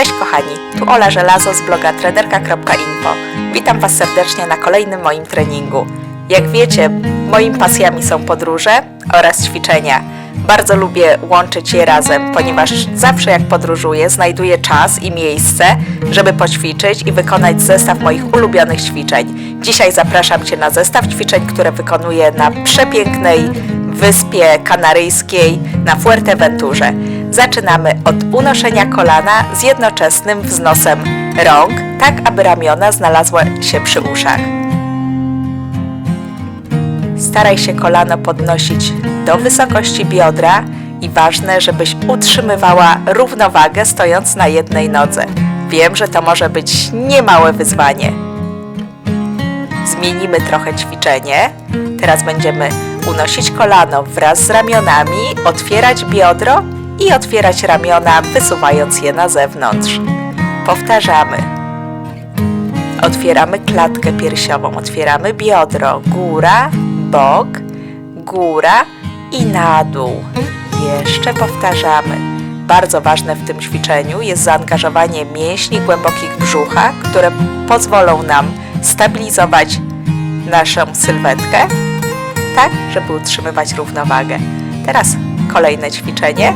Cześć kochani, tu Ola Żelazo z bloga trenerka.info. Witam Was serdecznie na kolejnym moim treningu. Jak wiecie, moimi pasjami są podróże oraz ćwiczenia. Bardzo lubię łączyć je razem, ponieważ zawsze jak podróżuję, znajduję czas i miejsce, żeby poćwiczyć i wykonać zestaw moich ulubionych ćwiczeń. Dzisiaj zapraszam Cię na zestaw ćwiczeń, które wykonuję na przepięknej wyspie kanaryjskiej na Fuerteventurze. Zaczynamy od unoszenia kolana z jednoczesnym wznosem rąk, tak aby ramiona znalazły się przy uszach. Staraj się kolano podnosić do wysokości biodra i ważne, żebyś utrzymywała równowagę stojąc na jednej nodze. Wiem, że to może być niemałe wyzwanie. Zmienimy trochę ćwiczenie. Teraz będziemy unosić kolano wraz z ramionami, otwierać biodro i otwierać ramiona, wysuwając je na zewnątrz. Powtarzamy. Otwieramy klatkę piersiową, otwieramy biodro, góra, bok, góra i na dół. Jeszcze powtarzamy. Bardzo ważne w tym ćwiczeniu jest zaangażowanie mięśni głębokich brzucha, które pozwolą nam stabilizować naszą sylwetkę, tak, żeby utrzymywać równowagę. Teraz kolejne ćwiczenie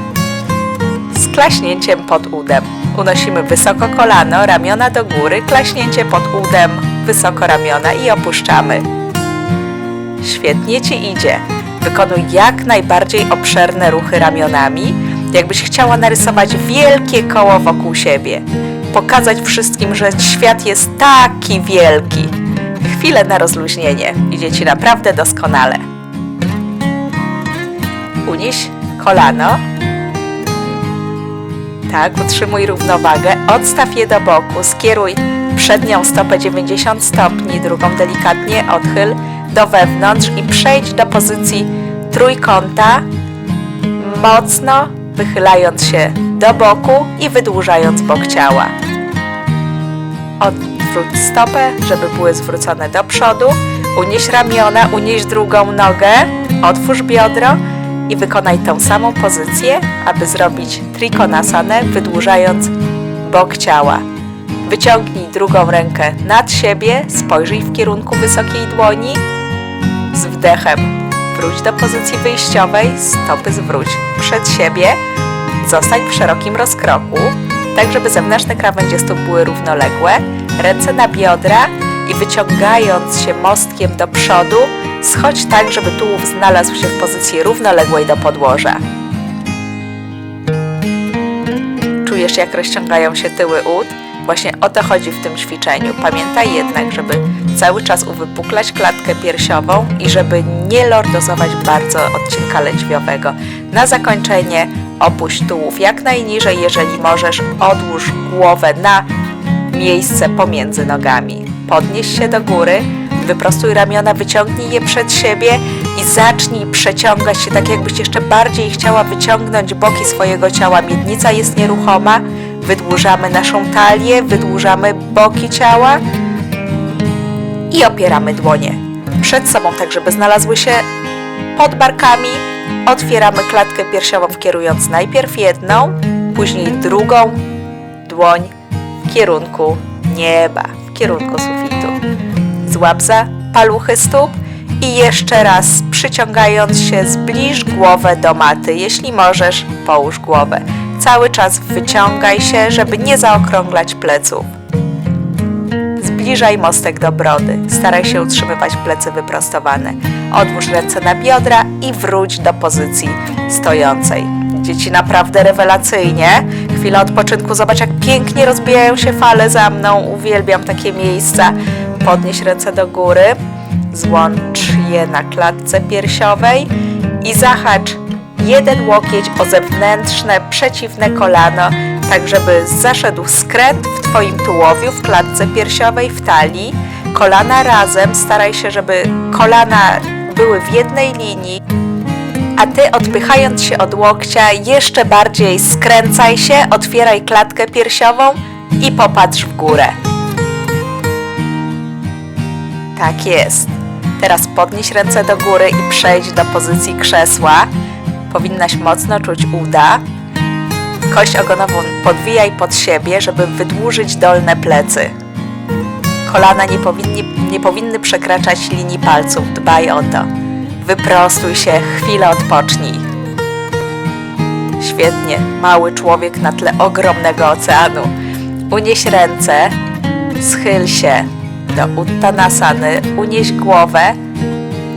z klaśnięciem pod udem. Unosimy wysoko kolano, ramiona do góry, klaśnięcie pod udem, wysoko ramiona i opuszczamy. Świetnie Ci idzie. Wykonuj jak najbardziej obszerne ruchy ramionami, jakbyś chciała narysować wielkie koło wokół siebie. Pokazać wszystkim, że świat jest taki wielki. Chwilę na rozluźnienie. Idzie Ci naprawdę doskonale. Unieś kolano. Tak, utrzymuj równowagę. Odstaw je do boku. Skieruj przednią stopę 90 stopni, drugą delikatnie odchyl do wewnątrz i przejdź do pozycji trójkąta, mocno wychylając się do boku i wydłużając bok ciała. Odwróć stopę, żeby były zwrócone do przodu. Unieś ramiona, unieś drugą nogę, otwórz biodro i wykonaj tą samą pozycję, aby zrobić trikonasanę, wydłużając bok ciała. Wyciągnij drugą rękę nad siebie, spojrzyj w kierunku wysokiej dłoni. Z wdechem wróć do pozycji wyjściowej, stopy zwróć przed siebie. Zostań w szerokim rozkroku, tak żeby zewnętrzne krawędzie stóp były równoległe. Ręce na biodra i wyciągając się mostkiem do przodu, schodź tak, żeby tułów znalazł się w pozycji równoległej do podłoża. Czujesz, jak rozciągają się tyły ud? Właśnie o to chodzi w tym ćwiczeniu. Pamiętaj jednak, żeby cały czas uwypuklać klatkę piersiową i żeby nie lordozować bardzo odcinka lędźwiowego. Na zakończenie opuść tułów jak najniżej, jeżeli możesz, odłóż głowę na miejsce pomiędzy nogami. Podnieś się do góry, wyprostuj ramiona, wyciągnij je przed siebie i zacznij przeciągać się tak, jakbyś jeszcze bardziej chciała wyciągnąć boki swojego ciała. Miednica jest nieruchoma, wydłużamy naszą talię, wydłużamy boki ciała i opieramy dłonie przed sobą, tak żeby znalazły się pod barkami. Otwieramy klatkę piersiową, kierując najpierw jedną, później drugą dłoń w kierunku nieba, w kierunku sufitu. Złap za paluchy stóp i jeszcze raz przyciągając się zbliż głowę do maty. Jeśli możesz, połóż głowę. Cały czas wyciągaj się, żeby nie zaokrąglać pleców. Zbliżaj mostek do brody. Staraj się utrzymywać plecy wyprostowane. Odłóż ręce na biodra i wróć do pozycji stojącej. Dzieci naprawdę rewelacyjnie. Chwila odpoczynku. Zobacz, jak pięknie rozbijają się fale za mną. Uwielbiam takie miejsca. Podnieś ręce do góry. Złącz je na klatce piersiowej i zahacz jeden łokieć o zewnętrzne, przeciwne kolano, tak żeby zaszedł skręt w Twoim tułowiu, w klatce piersiowej, w talii. Kolana razem, staraj się, żeby kolana były w jednej linii, a Ty odpychając się od łokcia jeszcze bardziej skręcaj się, otwieraj klatkę piersiową i popatrz w górę. Tak jest. Teraz podnieś ręce do góry i przejdź do pozycji krzesła. Powinnaś mocno czuć uda. Kość ogonową podwijaj pod siebie, żeby wydłużyć dolne plecy. Kolana nie, powinni, nie powinny przekraczać linii palców. Dbaj o to. Wyprostuj się, chwilę odpocznij. Świetnie, mały człowiek na tle ogromnego oceanu. Unieś ręce, schyl się do uttanasany, unieś głowę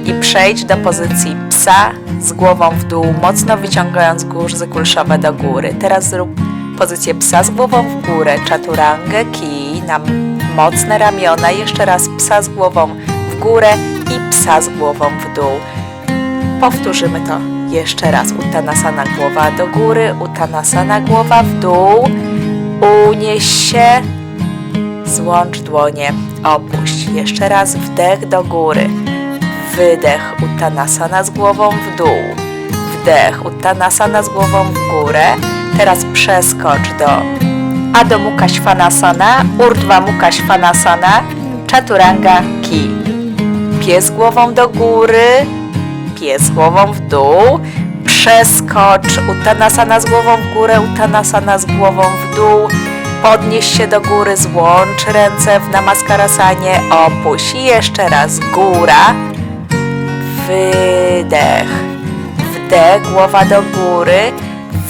i przejdź do pozycji psa z głową w dół, mocno wyciągając guzy kulszowe do góry. Teraz zrób pozycję psa z głową w górę, chaturangę, kij na mocne ramiona, jeszcze raz psa z głową w górę i psa z głową w dół. Powtórzymy to jeszcze raz. Uttanasana głowa do góry, uttanasana głowa w dół. Unieś się, złącz dłonie, opuść. Jeszcze raz wdech do góry. Wydech uttanasana z głową w dół. Wdech uttanasana z głową w górę. Teraz przeskocz do Adho Mukha Svanasana, Urdhva Mukha Svanasana, Chaturanga Ki. Pies głową do góry, pies głową w dół, przeskocz, uttanasana z głową w górę, uttanasana z głową w dół, podnieś się do góry, złącz ręce w namaskarasanie, opuść. I jeszcze raz, góra, wydech, wdech, głowa do góry,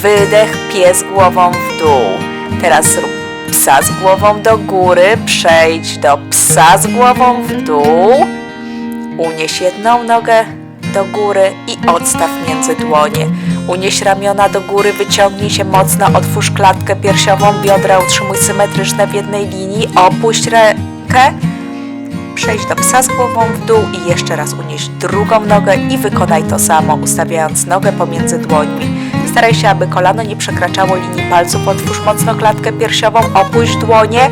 wydech, pies głową w dół. Teraz psa z głową do góry, przejdź do psa z głową w dół, Unieś jedną nogę do góry i odstaw między dłonie. Unieś ramiona do góry, wyciągnij się mocno, otwórz klatkę piersiową, biodra utrzymuj symetryczne w jednej linii, opuść rękę, przejdź do psa z głową w dół i jeszcze raz unieś drugą nogę i wykonaj to samo, ustawiając nogę pomiędzy dłońmi. Staraj się, aby kolano nie przekraczało linii palców, otwórz mocno klatkę piersiową, opuść dłonie,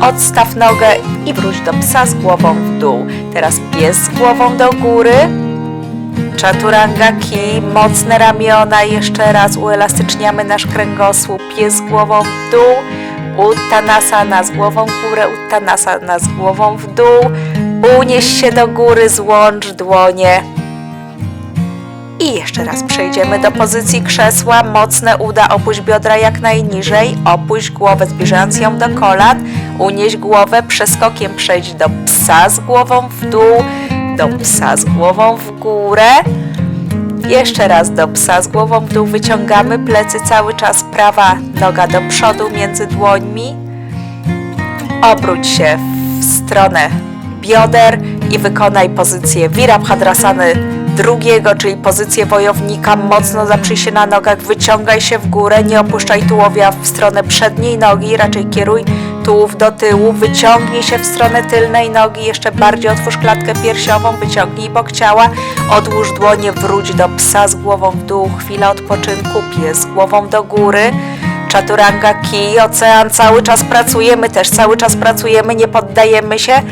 Odstaw nogę i wróć do psa z głową w dół. Teraz pies z głową do góry. Chaturanga ki, mocne ramiona. Jeszcze raz uelastyczniamy nasz kręgosłup. Z głową w dół. Uttanasana z głową w górę, uttanasana z głową w dół. Unieś się do góry, złącz dłonie. I jeszcze raz przejdziemy do pozycji krzesła. Mocne uda, opuść biodra jak najniżej. Opuść głowę, zbliżając ją do kolan. Unieś głowę, przeskokiem przejdź do psa z głową w dół, do psa z głową w górę. Jeszcze raz do psa z głową w dół. Wyciągamy plecy cały czas. Prawa noga do przodu między dłońmi. Obróć się w stronę bioder i wykonaj pozycję Virabhadrasany drugiego, czyli pozycję wojownika. Mocno zaprzyj się na nogach, wyciągaj się w górę, nie opuszczaj tułowia w stronę przedniej nogi, raczej kieruj tułów do tyłu, wyciągnij się w stronę tylnej nogi, jeszcze bardziej otwórz klatkę piersiową, wyciągnij bok ciała, odłóż dłonie, wróć do psa z głową w dół, chwila odpoczynku, pies z głową do góry. Chaturanga ki, ocean, cały czas pracujemy, też cały czas pracujemy, nie poddajemy się.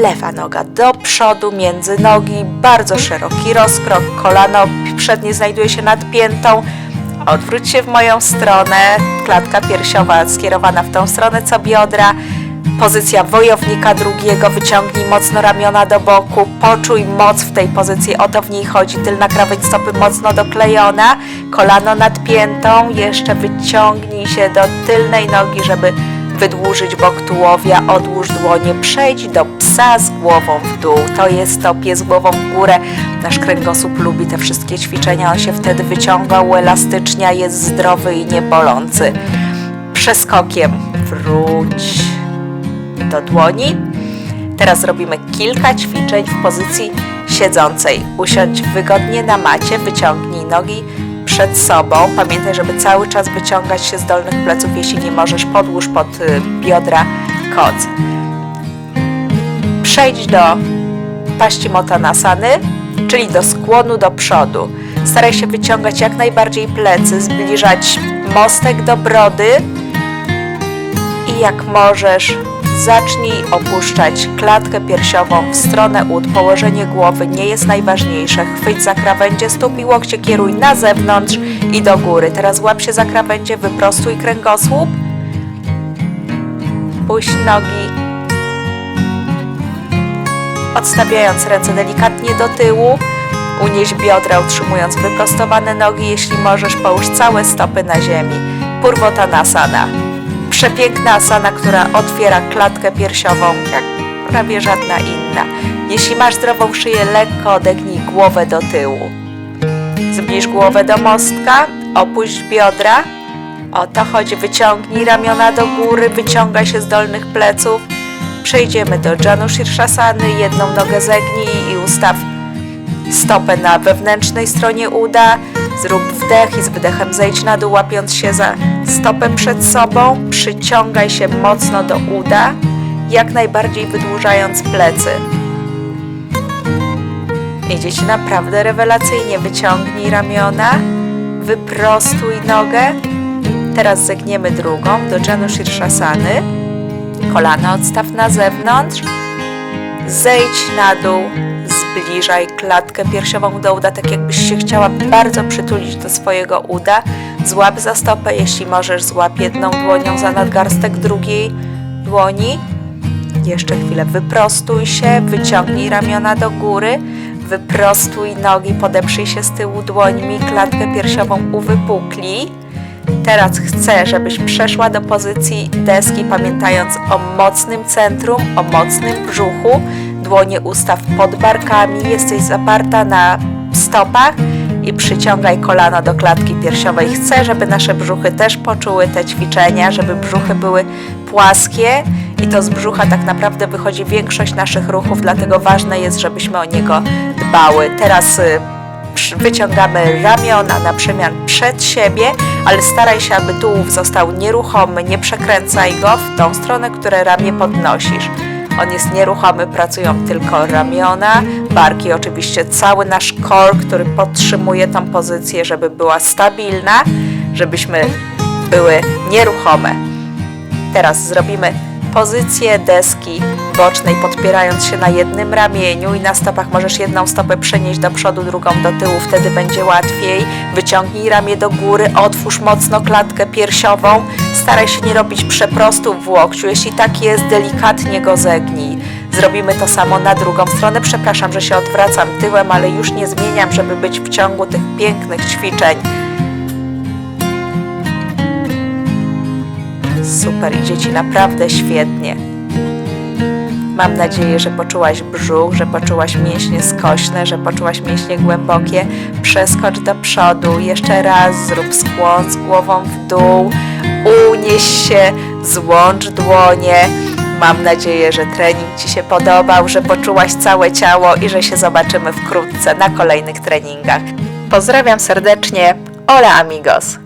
Lewa noga do przodu, między nogi, bardzo szeroki rozkrok, kolano przednie znajduje się nad piętą. Odwróć się w moją stronę, klatka piersiowa skierowana w tą stronę co biodra. Pozycja wojownika drugiego, wyciągnij mocno ramiona do boku, poczuj moc w tej pozycji, o to w niej chodzi. Tylna krawędź stopy mocno doklejona, kolano nad piętą, jeszcze wyciągnij się do tylnej nogi, żeby wydłużyć bok tułowia, odłóż dłonie, przejdź do psa z głową w dół. To jest to pies głową w górę. Nasz kręgosłup lubi te wszystkie ćwiczenia, on się wtedy wyciąga, uelastycznia, jest zdrowy i niebolący. Przeskokiem wróć do dłoni. Teraz zrobimy kilka ćwiczeń w pozycji siedzącej. Usiądź wygodnie na macie, wyciągnij nogi przed sobą. Pamiętaj, żeby cały czas wyciągać się z dolnych pleców. Jeśli nie możesz, podłóż pod y, biodra koc. Przejdź do Paśćimottanasany, czyli do skłonu do przodu. Staraj się wyciągać jak najbardziej plecy, zbliżać mostek do brody i jak możesz, zacznij opuszczać klatkę piersiową w stronę ud. Położenie głowy nie jest najważniejsze. Chwyć za krawędzie stóp i łokcie kieruj na zewnątrz i do góry. Teraz łap się za krawędzie, wyprostuj kręgosłup. Puść nogi. Odstawiając ręce delikatnie do tyłu, Unieś biodra utrzymując wyprostowane nogi, jeśli możesz połóż całe stopy na ziemi. Purwotanasana. Przepiękna asana, która otwiera klatkę piersiową jak prawie żadna inna. Jeśli masz zdrową szyję, lekko odegnij głowę do tyłu. Zbliż głowę do mostka, opuść biodra. O to chodzi, wyciągnij ramiona do góry, wyciągaj się z dolnych pleców. Przejdziemy do Janu Shirshasany, jedną nogę zegnij i ustaw stopę na wewnętrznej stronie uda. Zrób wdech i z wydechem zejdź na dół, łapiąc się za stopę przed sobą. Przyciągaj się mocno do uda, jak najbardziej wydłużając plecy. Idzie Ci naprawdę rewelacyjnie. Wyciągnij ramiona, wyprostuj nogę. Teraz zegniemy drugą do Janu Shirshasany. Kolana odstaw na zewnątrz. Zejdź na dół, zbliżaj klatkę piersiową do uda, tak jakbyś się chciała bardzo przytulić do swojego uda. Złap za stopę, jeśli możesz, złap jedną dłonią za nadgarstek drugiej dłoni. Jeszcze chwilę wyprostuj się, wyciągnij ramiona do góry, wyprostuj nogi, podeprzyj się z tyłu dłońmi, klatkę piersiową uwypukli. Teraz chcę, żebyś przeszła do pozycji deski, pamiętając o mocnym centrum, o mocnym brzuchu. Dłonie ustaw pod barkami, jesteś zaparta na stopach i przyciągaj kolana do klatki piersiowej. Chcę, żeby nasze brzuchy też poczuły te ćwiczenia, żeby brzuchy były płaskie i to z brzucha tak naprawdę wychodzi większość naszych ruchów, dlatego ważne jest, żebyśmy o niego dbały. Teraz y, wyciągamy ramiona na przemian przed siebie, ale staraj się, aby tułów został nieruchomy, nie przekręcaj go w tą stronę, które ramię podnosisz. On jest nieruchomy, pracują tylko ramiona, barki, oczywiście cały nasz core, który podtrzymuje tą pozycję, żeby była stabilna, żebyśmy były nieruchome. Teraz zrobimy pozycję deski bocznej, podpierając się na jednym ramieniu i na stopach możesz jedną stopę przenieść do przodu, drugą do tyłu, wtedy będzie łatwiej. Wyciągnij ramię do góry, otwórz mocno klatkę piersiową. Staraj się nie robić przeprostów w łokciu. Jeśli tak jest, delikatnie go zegnij. Zrobimy to samo na drugą stronę. Przepraszam, że się odwracam tyłem, ale już nie zmieniam, żeby być w ciągu tych pięknych ćwiczeń. Super, idzie Ci naprawdę świetnie. Mam nadzieję, że poczułaś brzuch, że poczułaś mięśnie skośne, że poczułaś mięśnie głębokie. Przeskocz do przodu, jeszcze raz zrób skłon z głową w dół, unieś się, złącz dłonie. Mam nadzieję, że trening Ci się podobał, że poczułaś całe ciało i że się zobaczymy wkrótce na kolejnych treningach. Pozdrawiam serdecznie, hola amigos!